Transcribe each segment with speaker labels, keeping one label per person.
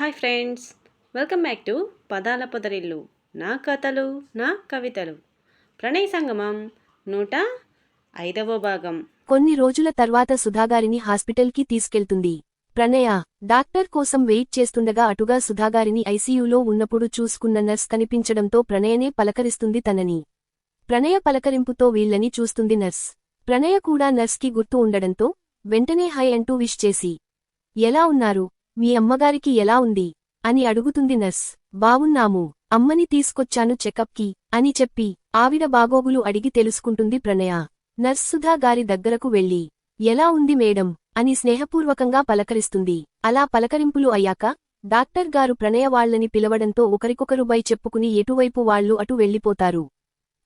Speaker 1: Hi friends welcome back to Padala Podarillu. నా కథలు నా కవితలు. ప్రణయ సంగమం నూట ఐదవ భాగం.
Speaker 2: కొన్ని రోజుల తర్వాత సుధాగారిని హాస్పిటల్కి తీసుకెళ్తుంది. ప్రణయ డాక్టర్ కోసం వెయిట్ చేస్తుండగా అటుగా సుధాగారిని ఐసీయూలో ఉన్నప్పుడు చూసుకున్న నర్స్ కనిపించడంతో ప్రణయనే పలకరిస్తుంది తనని. ప్రణయ పలకరింపుతో వీళ్ళని చూస్తుంది నర్స్. ప్రణయ కూడా నర్స్కి గుర్తు ఉండడంతో వెంటనే హై అంటూ విష్ చేసి ఎలా ఉన్నారు? మీ అమ్మగారికి ఎలా ఉంది? అని అడుగుతుంది నర్స్. బావున్నాము. అమ్మని తీసుకొచ్చాను చెకప్కి అని చెప్పి ఆవిడ బాగోగులు అడిగి తెలుసుకుంటుంది ప్రణయ. నర్సుధా గారి దగ్గరకు వెళ్ళి ఎలా ఉంది మేడం? అని స్నేహపూర్వకంగా పలకరిస్తుంది. అలా పలకరింపులు అయ్యాక డాక్టర్ గారు ప్రణయ వాళ్ళని పిలవడంతో ఒకరికొకరు బై చెప్పుకుని ఎటువైపు వాళ్ళు అటు వెళ్ళిపోతారు.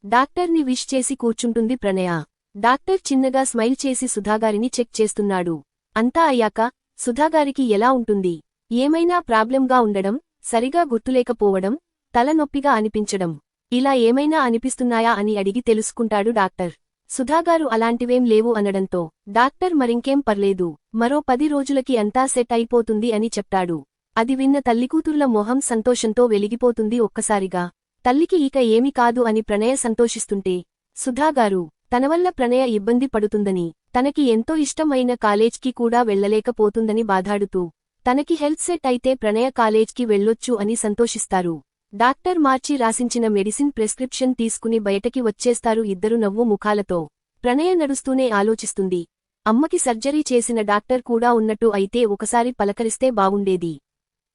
Speaker 2: డాక్టర్ని విష్ చేసి కూర్చుంటుంది ప్రణయ. డాక్టర్ చిన్నగా స్మైల్ చేసి సుధాగారిని చెక్ చేస్తున్నాడు. అంతా అయ్యాక సుధాగారికి ఎలా ఉంటుంది? ఏమైనా ప్రాబ్లంగా ఉండడం సరిగా గుర్తులేకపోవడం తలనొప్పిగా అనిపించడం. ఇలా ఏమైనా అనిపిస్తున్నాయా అని అడిగి తెలుసుకుంటాడు డాక్టర్. సుధాగారు అలాంటివేం లేవు అనడంతో డాక్టర్ మరింకేం పర్లేదు మరో పది రోజులకి అంతా సెట్ అయిపోతుంది అని చెప్తాడు. అది విన్న తల్లికూతుర్ల మొహం సంతోషంతో వెలిగిపోతుంది ఒక్కసారిగా. తల్లికి ఇక ఏమి కాదు అని ప్రణయ సంతోషిస్తుంటే సుధాగారు తనవల్ల ప్రణయ ఇబ్బంది పడుతుందని తనకి ఎంతో ఇష్టమైన కాలేజ్కి కూడా వెళ్ళలేకపోతుందని బాధాడుతూ తనకి హెల్త్ సెట్ అయితే ప్రణయ కాలేజ్కి వెళ్ళొచ్చు అని సంతోషిస్తారు. డాక్టర్ మార్చి రాసించిన మెడిసిన్ ప్రెస్క్రిప్షన్ తీసుకుని బయటకి వచ్చేస్తారు ఇద్దరు నవ్వు ముఖాలతో. ప్రణయ నడుస్తూనే ఆలోచిస్తుంది. అమ్మకి సర్జరీ చేసిన డాక్టర్ కూడా ఉన్నట్టు అయితే ఒకసారి పలకరిస్తే బావుండేది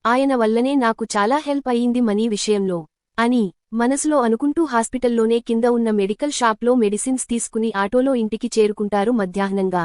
Speaker 2: ఆయన వల్లనే నాకు చాలా హెల్ప్ అయ్యింది మనీ విషయంలో అని మనసులో అనుకుంటూ హాస్పిటల్లోనే కింద ఉన్న మెడికల్ షాప్లో మెడిసిన్స్ తీసుకుని ఆటోలో ఇంటికి చేరుకుంటారు మధ్యాహ్నంగా.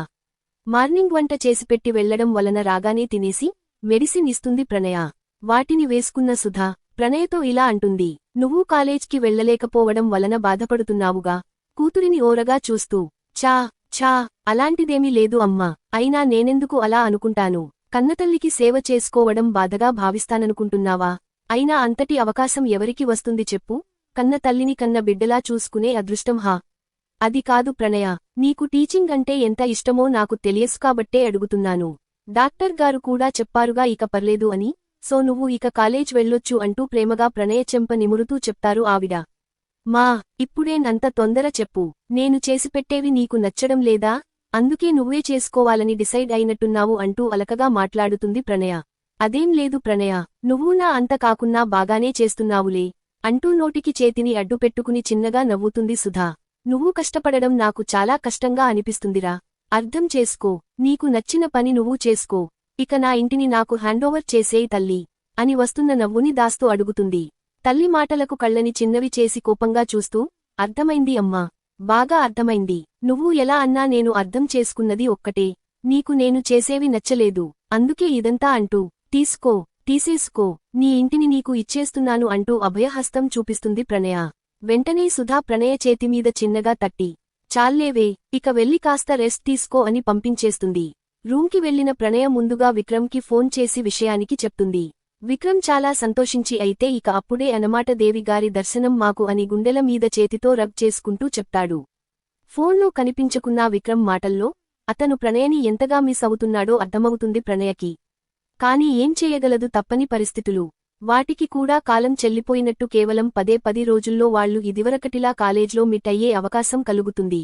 Speaker 2: మార్నింగ్ వంట చేసిపెట్టి వెళ్ళడం వలన రాగానే తినేసి మెడిసిన్ ఇస్తుంది ప్రణయ. వాటిని వేసుకున్న సుధా ప్రణయతో ఇలా అంటుంది నువ్వు కాలేజ్కి వెళ్ళలేకపోవడం వలన బాధపడుతున్నావుగా. కూతురిని ఓరగా చూస్తూ చా ఛా అలాంటిదేమీ లేదు అమ్మా. అయినా నేనెందుకు అలా అనుకుంటాను? కన్నతల్లికి సేవ చేసుకోవడం బాధగా భావిస్తాననుకుంటున్నావా? అయినా అంతటి అవకాశం ఎవరికి వస్తుంది చెప్పు? కన్న తల్లిని కన్న బిడ్డలా చూసుకునే అదృష్టం హా. అది కాదు ప్రణయ. నీకు టీచింగ్ అంటే ఎంత ఇష్టమో నాకు తెలియసు కాబట్టే అడుగుతున్నాను. డాక్టర్ గారు కూడా చెప్పారుగా ఇక పర్లేదు అని. సో నువ్వు ఇక కాలేజ్ వెళ్ళొచ్చు అంటూ ప్రేమగా ప్రణయ చెంప నిమురుతూ చెప్తారు ఆవిడ. మా ఇప్పుడేనంత తొందర చెప్పు. నేను చేసిపెట్టేవి నీకు నచ్చడం లేదా? అందుకే నువ్వే చేసుకోవాలని డిసైడ్ అయినట్టున్నావు అంటూ అలకగా మాట్లాడుతుంది ప్రణయ. అదేం లేదు ప్రణయ నువ్వు నా అంత కాకున్నా బాగానే చేస్తున్నావులే అంటూ నోటికి చేతిని అడ్డుపెట్టుకుని చిన్నగా నవ్వుతుంది సుధా. నువ్వు కష్టపడడం నాకు చాలా కష్టంగా అనిపిస్తుందిరా. అర్థం చేసుకో నీకు నచ్చిన పని నువ్వు చేసుకో ఇక నా ఇంటిని నాకు హ్యాండోవర్ చేసేయి తల్లి అని వస్తున్న నవ్వుని దాస్తూ అడుగుతుంది. తల్లి మాటలకు కళ్ళని చిన్నవి చేసి కోపంగా చూస్తూ అర్థమైంది అమ్మా బాగా అర్థమైంది నువ్వు ఎలా అన్నా నేను అర్థం చేసుకున్నది ఒక్కటే నీకు నేను చేసేవి నచ్చలేదు అందుకే ఇదంతా అంటూ తీసుకో తీసేసుకో నీ ఇంటిని నీకు ఇచ్చేస్తున్నాను అంటూ అభయహస్తం చూపిస్తుంది ప్రణయ. వెంటనే సుధా ప్రణయ చేతిమీద చిన్నగా తట్టి చాల్లేవే ఇక వెళ్ళి కాస్త రెస్ట్ తీసుకో అని పంపించేస్తుంది. రూంకి వెళ్ళిన ప్రణయ ముందుగా విక్రమ్కి ఫోన్ చేసి విషయానికి చెప్తుంది. విక్రమ్ చాలా సంతోషించి అయితే ఇక అప్పుడే అనమాట దేవిగారి దర్శనం మాకు అని గుండెల మీద చేతితో రబ్ చేసుకుంటూ చెప్తాడు. ఫోన్లో కనిపించకున్నా విక్రమ్ మాటల్లో అతను ప్రణయని ఎంతగా మిస్ అవుతున్నాడో అర్థమవుతుంది ప్రణయకి. కాని ఏం చేయగలదు తప్పని పరిస్థితులు. వాటికి కూడా కాలం చెల్లిపోయినట్టు కేవలం పదే పది రోజుల్లో వాళ్ళు ఇదివరకటిలా కాలేజ్లో మిట్ అయ్యే అవకాశం కలుగుతుంది.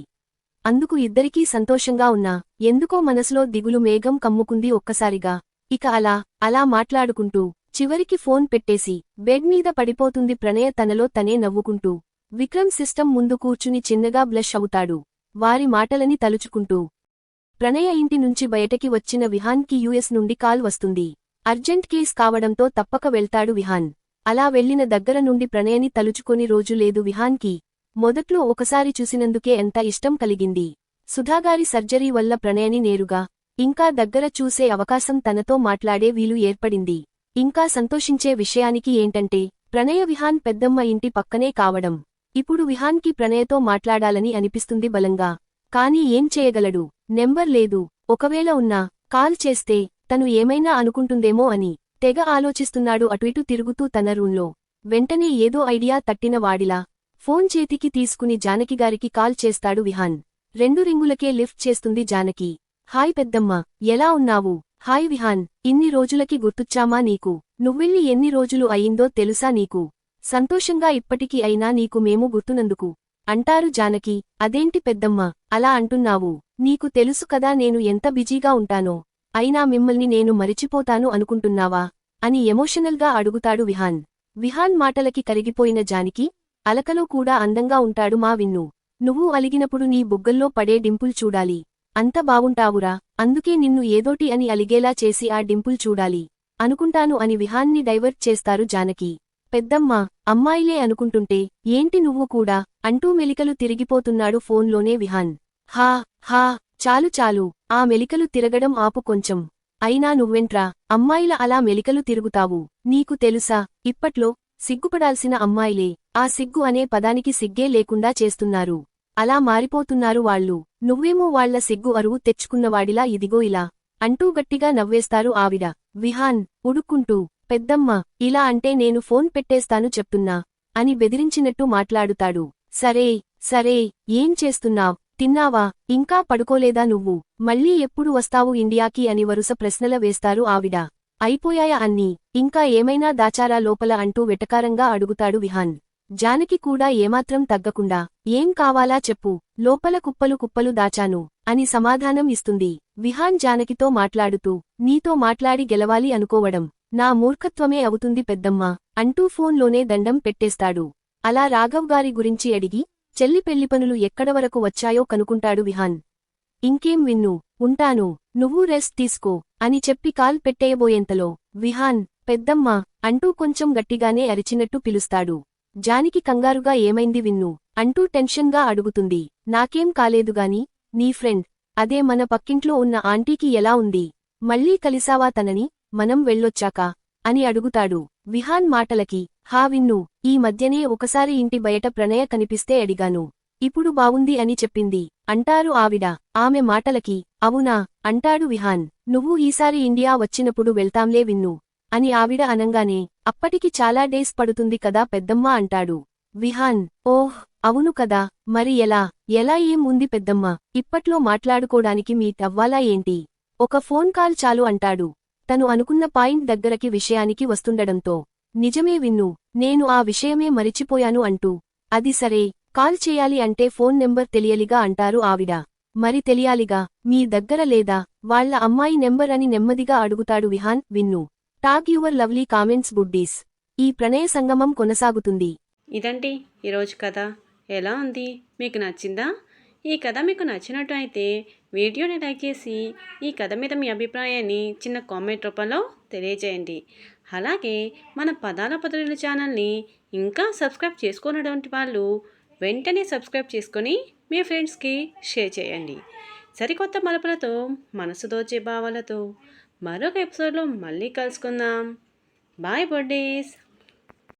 Speaker 2: అందుకు ఇద్దరికీ సంతోషంగా ఉన్నా. ఎందుకో మనసులో దిగులు మేఘం కమ్ముకుంది ఒక్కసారిగా. ఇక అలా అలా మాట్లాడుకుంటూ చివరికి ఫోన్ పెట్టేసి బెడ్ మీద పడిపోతుంది ప్రణయ తనలో తనే నవ్వుకుంటూ. విక్రమ్ సిస్టమ్ ముందు కూర్చుని చిన్నగా బ్లష్ అవుతాడు. వారి మాటలని తలుచుకుంటూ ప్రణయ ఇంటి నుంచి బయటకి వచ్చిన విహాన్కి యుఎస్ నుండి కాల్ వస్తుంది. అర్జెంట్ కేస్ కావడంతో తప్పక వెళ్తాడు విహాన్. అలా వెళ్ళిన దగ్గర నుండి ప్రణయని తలుచుకొని రోజు లేదు విహాన్కి. మొదట్లో ఒకసారి చూసినందుకే ఎంత ఇష్టం కలిగింది. సుధాగారి సర్జరీ వల్ల ప్రణయని నేరుగా ఇంకా దగ్గర చూసే అవకాశం తనతో మాట్లాడే వీలు ఏర్పడింది. ఇంకా సంతోషించే విషయానికి ఏంటంటే ప్రణయ విహాన్ పెద్దమ్మ ఇంటి పక్కనే కావడం. ఇప్పుడు విహాన్కి ప్రణయతో మాట్లాడాలని అనిపిస్తుంది బలంగా. కాని ఏం చేయగలడు? నెంబర్ లేదు. ఒకవేళ ఉన్నా కాల్ చేస్తే తను ఏమైనా అనుకుంటుందేమో అని తెగ ఆలోచిస్తున్నాడు అటుఇటు తిరుగుతూ తన రూంలో. వెంటనే ఏదో ఐడియా తట్టిన వాడిలా ఫోన్ చేతికి తీసుకుని జానకిగారికి కాల్ చేస్తాడు విహాన్. రెండు రింగులకే లిఫ్ట్ చేస్తుంది జానకి. హాయ్ పెద్దమ్మ ఎలా ఉన్నావు? హాయ్ విహాన్ ఇన్ని రోజులకి గుర్తుచ్చామా నీకు? నువ్వెళ్ళి ఎన్ని రోజులు అయిందో తెలుసా నీకు? సంతోషంగా ఇప్పటికీ అయినా నీకు మేము గుర్తునందుకు అంటారు జానకి అదేంటి పెద్దమ్మ అలా అంటున్నావు. నీకు తెలుసు కదా నేను ఎంత బిజీగా ఉంటానో. అయినా మిమ్మల్ని నేను మరిచిపోతాను అనుకుంటున్నావా? అని ఎమోషనల్గా అడుగుతాడు విహాన్. విహాన్ మాటలకి కరిగిపోయిన జానికి అలకలో కూడా అందంగా ఉంటాడు మా విన్ను. నువ్వు అలిగినప్పుడు నీ బుగ్గల్లో పడే డింపుల్ చూడాలి. అంత బావుంటావురా. అందుకే నిన్ను ఏదోటి అని అలిగేలా చేసి ఆ డింపుల్ చూడాలి. అనుకుంటాను అని విహాన్ని డైవర్ట్ చేస్తారు జానకి. పెద్దమ్మ అమ్మాయిలే అనుకుంటుంటే ఏంటి నువ్వు కూడా? అంటూ మెలికలు తిరిగిపోతున్నాడు ఫోన్లోనే విహాన్. హా హా చాలు చాలు ఆ మెలికలు తిరగడం ఆపు కొంచెం. అయినా నువ్వెంట్రా అమ్మాయిల అలా మెలికలు తిరుగుతావు. నీకు తెలుసా ఇప్పట్లో సిగ్గుపడాల్సిన అమ్మాయిలే ఆ సిగ్గు అనే పదానికి సిగ్గే లేకుండా చేస్తున్నారు. అలా మారిపోతున్నారు వాళ్ళు. నువ్వేమో వాళ్ళ సిగ్గు అరువు తెచ్చుకున్నవాడిలా ఇదిగో ఇలా అంటూ గట్టిగా నవ్వేస్తారు ఆవిడ. విహాన్ ఉడుక్కుంటూ పెద్దమ్మ ఇలా అంటే నేను ఫోన్ పెట్టేస్తాను చెప్తున్నా అని బెదిరించినట్టు మాట్లాడుతాడు. సరే సరే ఏం చేస్తున్నావ్? తిన్నావా? ఇంకా పడుకోలేదా నువ్వు? మళ్ళీ ఎప్పుడు వస్తావు ఇండియాకి అని వరుస ప్రశ్నల వేస్తారు ఆవిడ. అయిపోయాయా అన్నీ? ఇంకా ఏమైనా దాచారా లోపల అంటూ వెటకారంగా అడుగుతాడు విహాన్. జానకి కూడా ఏమాత్రం తగ్గకుండా ఏం కావాలా చెప్పు లోపల కుప్పలు కుప్పలు దాచాను అని సమాధానం ఇస్తుంది. విహాన్ జానకితో మాట్లాడుతూ నీతో మాట్లాడి గెలవాలి అనుకోవడం. నా మూర్ఖత్వమే అవుతుంది పెద్దమ్మా అంటూ ఫోన్లోనే దండం పెట్టేస్తాడు. అలా రాఘవ్ గారి గురించి అడిగి చెల్లి పెళ్ళి పనులు ఎక్కడ వరకు వచ్చాయో కనుకుంటాడు విహాన్. ఇంకేం విన్ను ఉంటాను నువ్వు రెస్ట్ తీసుకో అని చెప్పి కాల్ పెట్టేయబోయేంతలో విహాన్ పెద్దమ్మా అంటూ కొంచెం గట్టిగానే అరిచినట్టు పిలుస్తాడు. జానికి కంగారుగా ఏమైంది విన్ను అంటూ టెన్షన్గా అడుగుతుంది. నాకేం కాలేదుగాని నీ ఫ్రెండ్ అదే మన పక్కింట్లో ఉన్న ఆంటీకి ఎలా ఉంది? మళ్ళీ కలిసావా తనని? మనం వెళ్ళొచ్చాక? అని అడుగుతాడు. విహాన్ మాటలకి హా విన్ను ఈ మధ్యనే ఒకసారి ఇంటి బయట ప్రణయ కనిపిస్తే అడిగాను. ఇప్పుడు బావుంది అని చెప్పింది. అంటారు ఆవిడ. ఆమె మాటలకి అవునా? అంటాడు విహాన్. నువ్వు ఈసారి ఇండియా వచ్చినప్పుడు వెళ్తాంలే విన్ను. అని ఆవిడ అనంగానే అప్పటికి చాలా డేస్ పడుతుంది కదా పెద్దమ్మ అంటాడు. విహాన్ ఓహ్ అవును కదా. మరి ఎలా? ఎలా ఏం ఉంది పెద్దమ్మ? ఇప్పట్లో మాట్లాడుకోడానికి మీ తవ్వాలా ఏంటి? ఒక ఫోన్ కాల్ చాలు అంటాడు. తను అనుకున్న పాయింట్ దగ్గరకి విషయానికి వస్తుండడంతో నిజమే విన్ను నేను ఆ విషయమే మరిచిపోయాను అంటూ అది సరే కాల్ చేయాలి అంటే ఫోన్ నెంబర్ తెలియలిగా అంటారు ఆవిడ. మరి తెలియాలిగా మీ దగ్గర లేదా వాళ్ళ అమ్మాయి నెంబర్ అని నెమ్మదిగా అడుగుతాడు Vihaan Vinnu. Talk your lovely comments goodies ఈ ప్రణయ సంగమం కొనసాగుతుంది.
Speaker 1: ఇదండి ఈరోజు కథ. ఎలా ఉంది? మీకు నచ్చిందా? ఈ కథ మీకు నచ్చినట్టు అయితే వీడియోని లైక్ చేసి ఈ కథ మీద మీ అభిప్రాయాన్ని చిన్న కామెంట్ రూపంలో తెలియజేయండి. అలాగే మన పదాల పదవుల ఛానల్ని ఇంకా సబ్స్క్రైబ్ చేసుకున్నటువంటి వాళ్ళు వెంటనే సబ్స్క్రైబ్ చేసుకొని మీ ఫ్రెండ్స్కి షేర్ చేయండి. సరికొత్త మలుపులతో మనసు దోచే భావాలతో మరొక ఎపిసోడ్లో మళ్ళీ కలుసుకుందాం. Bye birthdays